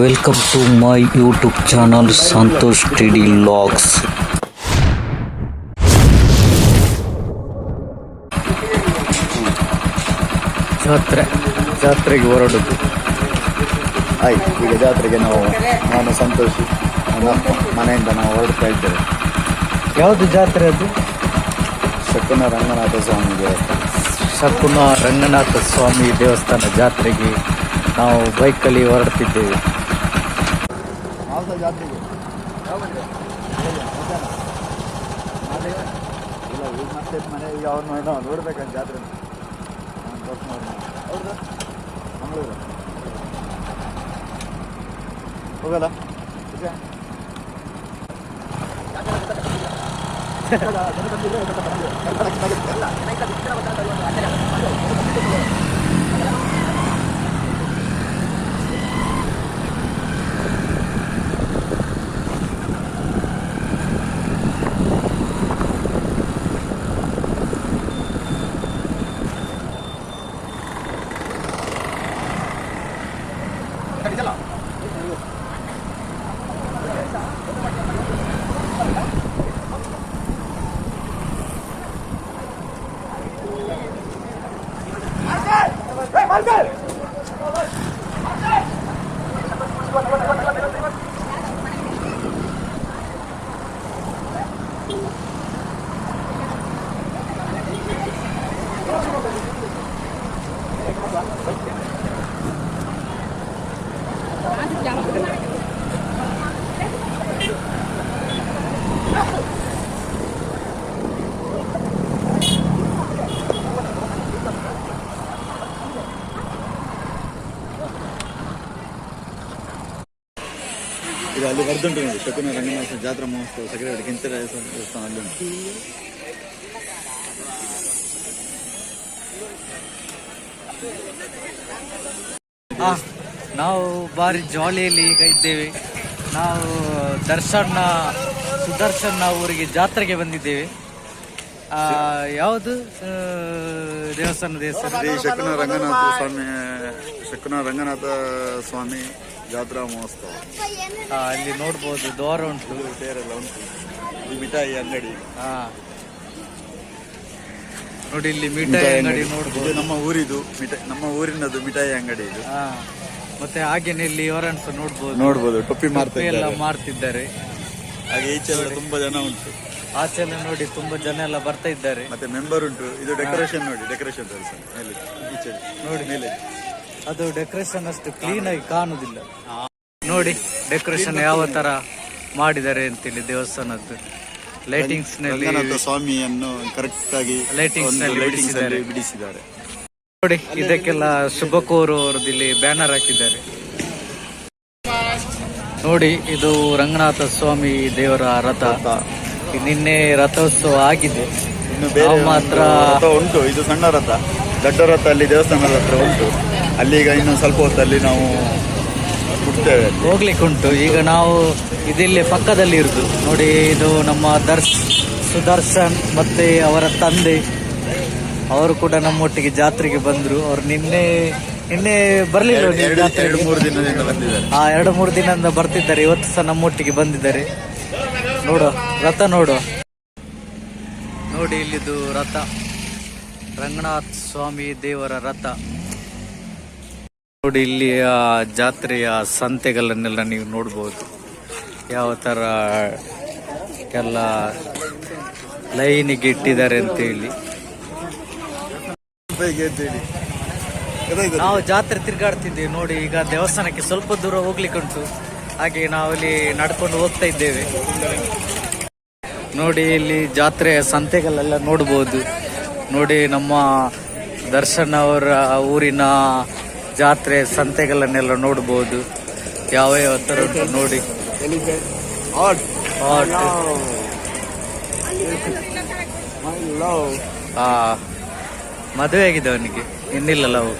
Welcome to my YouTube channel Santosh TD vlogs ಜಾತ್ರೆ ಜಾತ್ರೆಗೆ ಹೊರಡುದು. ಆಯ್ತು ಈಗ ಜಾತ್ರೆಗೆ ನಾವು ನಾನು ಸಂತೋಷ್ ನನ್ನ ಮನೆಯಿಂದ ನಾವು ಹೊರಡ್ತಾ ಇದ್ದೇವೆ. ಯಾವುದು ಜಾತ್ರೆ ಅದು? ಶಕುನ ರಂಗನಾಥ ಸ್ವಾಮಿ ದೇವಸ್ಥಾನ ಶಕುನ ರಂಗನಾಥ ಸ್ವಾಮಿ ದೇವಸ್ಥಾನ ಜಾತ್ರೆಗೆ ನಾವು ಬೈಕಲ್ಲಿ ಹೊರಡ್ತಿದ್ದೇವೆ. ಹೋಗಲ್ಲ? ಜಾತ್ರೆಗೆ ಇಲ್ಲ ಈಗ ಮತ್ತೆ ಮನೆ ಈಗ ಅವ್ರನ್ನ ಏನೋ ನೋಡ್ಬೇಕಂತ ಇದು ಅಲ್ಲಿ ಬರ್ದುಂಟು ನೋಡಿ, ಶಕುನ ರಂಗನಾಥ ಜಾತ್ರಾ ಮಹೋತ್ಸವ ಸಗರವಾಡಿ ಕೆಂಚರ ದೇವಸ್ಥಾನ ಅಲ್ಲಿ ಉಂಟು. ನಾವು ಬಾರಿ ಜಾಲಿಯಲ್ಲಿ ಈಗ ಇದ್ದೇವೆ. ನಾವು ದರ್ಶನ ಸುದರ್ಶನ ಊರಿಗೆ ಜಾತ್ರೆಗೆ ಬಂದಿದ್ದೇವೆ. ಯಾವುದು? ದೇವಸ್ಥಾನ ಹೆಸರು ಶ್ರೀ ಶಕುನ ರಂಗನಾಥ ಸ್ವಾಮಿ ಶಕುನ ರಂಗನಾಥ ಸ್ವಾಮಿ ಜಾತ್ರಾ ಮಹೋತ್ಸವ. ಅಲ್ಲಿ ನೋಡ್ಬೋದು ದ್ವಾರ ಉಂಟು. ಬೇರೆಲ್ಲ ಉಂಟು. ಈ ಮಿಠಾಯಿ ಅಂಗಡಿ. ಹಾ ನೋಡಿ ಇಲ್ಲಿ ಮಿಠಾಯಿ ಅಂಗಡಿ. ನೋಡ್ಬೋದು. ನಮ್ಮ ಊರಿದು ಮಿಠಾಯಿ ನಮ್ಮ ಊರಿನದು ಮಿಠಾಯಿ ಅಂಗಡಿ ಇದು. ಹಾ ಮತ್ತೆ ಹಾಗೇನೆ ಇಲ್ಲಿ ಇವರನ್ಸ ನೋಡ್ಬೋದು. ನೋಡ್ಬೋದು ಟೊಪ್ಪಿ ಮಾರ್ತಾರೆ ಎಲ್ಲ ಮಾರ್ತಿದ್ದಾರೆ. ಹಾಗೆ ಈಚೆ ತುಂಬಾ ಜನ ಉಂಟು. ಆಚೆ ಎಲ್ಲ ನೋಡಿ ತುಂಬಾ ಜನ ಎಲ್ಲ ಬರ್ತಾ ಇದ್ದಾರೆ. ಮತ್ತೆ ಮೆಂಬರ್ ಉಂಟು. ಇದು ಡೆಕೋರೇಷನ್ ನೋಡಿ ಡೆಕೋರೇಷನ್ ಈಚೆ ನೋಡಿ. ಮೇಲೆ. ಅದು ಡೆಕೋರೇಷನ್ ಅಷ್ಟು ಕ್ಲೀನ್ ಆಗಿ ಕಾಣುದಿಲ್ಲ. ನೋಡಿ ಡೆಕೋರೇಷನ್ ಯಾವ ತರ ಮಾಡಿದ್ದಾರೆ ಅಂತೇಳಿ ದೇವಸ್ಥಾನದ್ದು. ಲೈಟಿಂಗ್ಸ್ನಲ್ಲಿ ಸ್ವಾಮಿಯನ್ನು ಕರೆಕ್ಟ್ ಆಗಿ ಲೈಟಿಂಗ್ಸ್ನಲ್ಲಿ ಬಿಡಿಸಿದ್ದಾರೆ. ನೋಡಿ ಇದಕ್ಕೆಲ್ಲ ಶುಭ ಕೋರುವವರದ್ದು ಇಲ್ಲಿ ಬ್ಯಾನರ್ ಹಾಕಿದ್ದಾರೆ. ನೋಡಿ ಇದು ರಂಗನಾಥ ಸ್ವಾಮಿ ದೇವರ ರಥ. ನಿನ್ನೆ ರಥೋತ್ಸವ ಆಗಿದೆ. ಇನ್ನು ಬೇರೆ ನಾವು ಮಾತ್ರ ರಥ ಉಂಟು. ಇದು ಸಣ್ಣ ರಥ. ದೊಡ್ಡ ರಥ ಅಲ್ಲಿ ದೇವಸ್ಥಾನದ ಹತ್ರ ಉಂಟು. ಅಲ್ಲಿ ಈಗ ಇನ್ನು ಸ್ವಲ್ಪ ಹೊತ್ತಲ್ಲಿ ನಾವು ಬಿಡ್ತೇವೆ ಹೋಗ್ಲಿಕ್ಕೆ ಉಂಟು. ಈಗ ನಾವು ಇದಿಲ್ಲೇ ಪಕ್ಕದಲ್ಲಿ ಇರುದು. ನೋಡಿ ಇದು ನಮ್ಮ ದರ್ಶ್ ಸುದರ್ಶನ್ ಮತ್ತೆ ಅವರ ತಂದೆ. ಅವರು ಕೂಡ ನಮ್ಮೊಟ್ಟಿಗೆ ಜಾತ್ರೆಗೆ ಬಂದ್ರು. ಅವ್ರು ನಿನ್ನೆ ನಿನ್ನೆ ಬರ್ಲಿಲ್ಲ ಜಾತ್ರೆಗೆ? ಎರಡು ಮೂರು ದಿನದಿಂದ ಬಂದಿದ್ದಾರೆ. ಆ ಎರಡು ಮೂರು ದಿನದಿಂದ ಬರ್ತಿದ್ದಾರೆ. ಇವತ್ತು ಸಹ ನಮ್ಮೊಟ್ಟಿಗೆ ಬಂದಿದ್ದಾರೆ. ನೋಡು, ರಥ ನೋಡು. ನೋಡಿ ಇಲ್ಲಿದು ರಥ. ರಂಗನಾಥ್ ಸ್ವಾಮಿ ದೇವರ ರಥ. ನೋಡಿ ಇಲ್ಲಿ ಆ ಜಾತ್ರೆಯ ಸಂತೆಗಳನ್ನೆಲ್ಲ ನೀವು ನೋಡ್ಬೋದು. ಯಾವ ತರ ಎಲ್ಲ ಲೈನಿಗೆ ಇಟ್ಟಿದ್ದಾರೆ ಅಂತೇಳಿ ನಾವು ಜಾತ್ರೆ ತಿರುಗಾಡ್ತಿದ್ದೇವೆ ನೋಡಿ, ಈಗ ದೇವಸ್ಥಾನಕ್ಕೆ ಸ್ವಲ್ಪ ದೂರ ಹೋಗ್ಲಿಕ್ಕೆ ಉಂಟು ಹಾಗೆ ನಾವಿಲ್ಲಿ ನಡ್ಕೊಂಡು ಹೋಗ್ತಾ ಇದ್ದೇವೆ. ನೋಡಿ ಇಲ್ಲಿ ಜಾತ್ರೆ ಸಂತೆಗಳೆಲ್ಲ ನೋಡ್ಬೋದು. ನೋಡಿ ನಮ್ಮ ದರ್ಶನ್ ಅವರ ಊರಿನ ಜಾತ್ರೆ ಸಂತೆಗಳನ್ನೆಲ್ಲ ನೋಡ್ಬೋದು. ಯಾವ ಯಾವ ಥರ ಉಂಟು ನೋಡಿ. ಮದುವೆ ಆಗಿದೆ ಅವನಿಗೆ. ಇನ್ನಿಲ್ಲಲ್ಲ ಅವು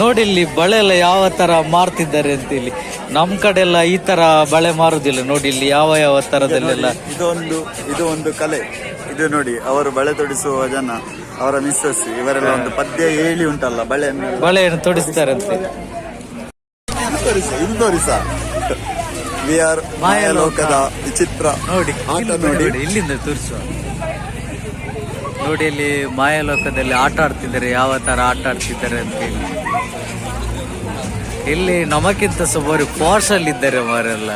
ನೋಡಿ ಇಲ್ಲಿ ಬಳೆ ಎಲ್ಲ ಯಾವ ತರ ಮಾರ್ತಿದ್ದಾರೆ ಅಂತ ಇಲ್ಲಿ. ನಮ್ ಕಡೆ ಎಲ್ಲ ಈ ತರ ಬಳೆ ಮಾರುದಿಲ್ಲ ನೋಡಿ ಇಲ್ಲಿ ಯಾವ ಯಾವ ತರದಲ್ಲೆಲ್ಲ. ಇದೊಂದು ಇದು ಒಂದು ಕಲೆ. ಇದು ನೋಡಿ ಅವರು ಬಳೆ ತೊಡಿಸುವ ಜನ ಅವರ ಮಿಸ್ಸಸ್ ಇವರೆಲ್ಲ ಒಂದು ಪದ್ಯ ಹೇಳಿ ಉಂಟಲ್ಲ ಬಳೆ ಬಳೆಯನ್ನು ತೊಡಿಸ್ತಾರೆ ಅಂತ. ಇದು ತೋರಿಸ. ವಿ ಆರ್ ಮಾಯಲೋಕದ ವಿಚಿತ್ರ ನೋಡಿ ಆಟ ನೋಡಿ ಇಲ್ಲಿಂದ ತೋರಿಸುವ. ನೋಡಿ ಇಲ್ಲಿ ಮಾಯಲೋಕದಲ್ಲಿ ಆಟ ಆಡ್ತಿದ್ದಾರೆ ಯಾವ ತರ ಆಟ ಆಡ್ತಿದ್ದಾರೆ ಅಂತ ಹೇಳಿ. ಇಲ್ಲಿ ನಮಗಿಂತ ಸುಮಾರು ಫೋರ್ಸ್ ಅಲ್ಲಿ ಇದ್ದಾರೆ ಮಾರೆಲ್ಲ.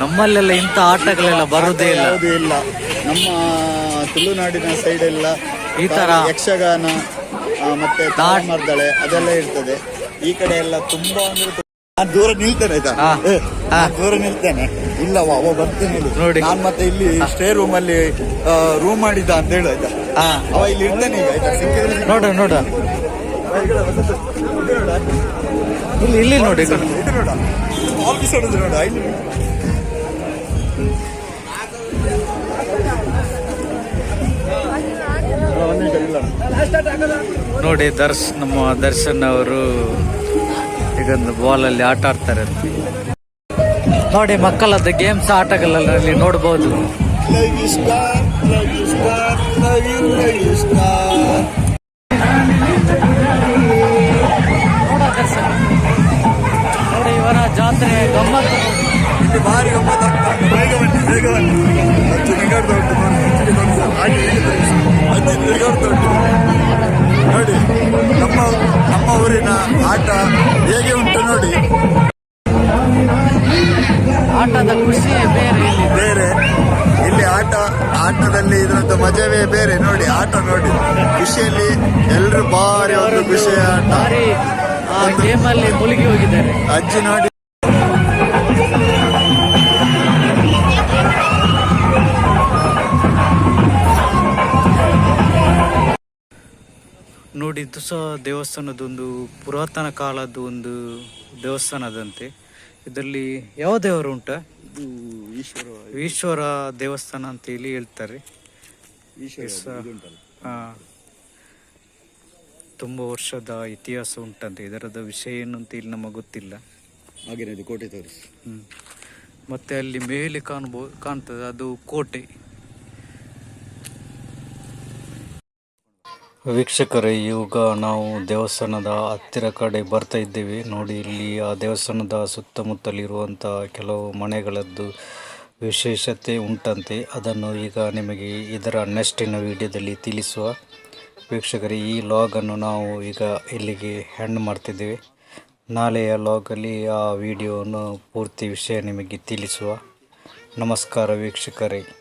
ನಮ್ಮಲ್ಲೆಲ್ಲ ಇಂಥ ಆಟಗಳೆಲ್ಲ ಬರುದೇ ಇಲ್ಲ. ಇಲ್ಲ. ನಮ್ಮ ತುಳುನಾಡಿನ ಸೈಡ್ ಎಲ್ಲ ಈ ತರ ಯಕ್ಷಗಾನ ಮತ್ತೆ ತಾಳ್ಮರ್ದಳೆ ಅದೆಲ್ಲ ಇರ್ತದೆ. ಈ ಕಡೆ ಎಲ್ಲ ತುಂಬಾ ಅಂದ್ರೆ ತು- ದೂರ ನಿಲ್ತೇನೆ ಆಯ್ತಾ. ನಾನ್ ದೂರ ನಿಲ್ತೇನೆ. ಇಲ್ಲವಾ ಅವ ಬರ್ತೇನೆ ನೋಡಿ. ನಾನು ಮತ್ತೆ ಇಲ್ಲಿ ಸ್ಟೇ ರೂಮ್ ಅಲ್ಲಿ ರೂಮ್ ಮಾಡಿದ್ದ ಅಂತ ಹೇಳು ಆಯ್ತಾ? ಅವ ಇಲ್ಲಿ ಇರ್ತಾನೆ ಈಗ. ನೋಡ ನೋಡ. ಇಲ್ಲಿ ಇಲ್ಲಿ ನೋಡಿ ನೋಡ. ಆಫೀಸ್ ಹೊಡೆದು ನೋಡ ಇಲ್ಲಿ ನೋಡಿ ದರ್ಶ್ ನಮ್ಮ ದರ್ಶನ್ ಅವರು ಇದೊಂದು ಬಾಲ್ ಅಲ್ಲಿ ಆಟ ಆಡ್ತಾರೆ ನೋಡಿ ಮಕ್ಕಳದ್ದು ಗೇಮ್ಸ್ ಆಟಗಳಲ್ಲಿ ನೋಡಬಹುದು Love you, Scar. Love you, Scar. Love you, love you, Scar. ಭಾರಿ ಒಂದು ವಿಷಯ ಆಟ ಭಾರಿ ಆ ಗೇಮ್ ಅಲ್ಲಿ ಮುಳುಗಿ ಹೋಗಿದ್ದಾರೆ. ಅಜ್ಜಿ ನೋಡಿ. ನೋಡಿ ಇದು ಸಹ ದೇವಸ್ಥಾನದೊಂದು ಪುರಾತನ ಕಾಲದ ಒಂದು ದೇವಸ್ಥಾನದಂತೆ. ಇದರಲ್ಲಿ ಯಾವ ದೇವರು ಉಂಟ? ಈಶ್ವರ. ಈಶ್ವರ ದೇವಸ್ಥಾನ ಅಂತ ಹೇಳಿ ಹೇಳ್ತಾರೆ. ಈಶ್ವರ ಆ, ತುಂಬ ವರ್ಷದ ಇತಿಹಾಸ ಉಂಟಂತೆ. ಇದರದ ವಿಷಯ ಏನು ಅಂತ ಇಲ್ಲಿ ನಮಗೆ ಗೊತ್ತಿಲ್ಲ. ಹಾಗೇನೆ ಕೋಟೆ ತೋರಿಸಿ. ಹ್ಮ್. ಮತ್ತೆ ಅಲ್ಲಿ ಮೇಲೆ ಕಾಣ್ಬೋ ಕಾಣ್ತದೆ. ಅದು ಕೋಟೆ. ವೀಕ್ಷಕರೇ ಈಗ ನಾವು ದೇವಸ್ಥಾನದ ಹತ್ತಿರ ಕಡೆ ಬರ್ತಾ ಇದ್ದೇವೆ. ನೋಡಿ ಇಲ್ಲಿ ಆ ದೇವಸ್ಥಾನದ ಸುತ್ತಮುತ್ತಲಿರುವಂಥ ಕೆಲವು ಮನೆಗಳದ್ದು ವಿಶೇಷತೆ ಉಂಟಂತೆ. ಅದನ್ನು ಈಗ ನಿಮಗೆ ಇದರ ನೆಕ್ಸ್ಟಿನ ವಿಡಿಯೋದಲ್ಲಿ ತಿಳಿಸುವ ವೀಕ್ಷಕರೇ ಈ ಲಾಗನ್ನು ನಾವು ಈಗ ಇಲ್ಲಿಗೆ ಹ್ಯಾಂಡ್ ಮಾಡ್ತಿದ್ದೇವೆ. ನಾಳೆಯ ಲಾಗಲ್ಲಿ ಆ ವಿಡಿಯೋವನ್ನು ಪೂರ್ತಿ ವಿಷಯ ನಿಮಗೆ ತಿಳಿಸುವ. ನಮಸ್ಕಾರ ವೀಕ್ಷಕರೇ.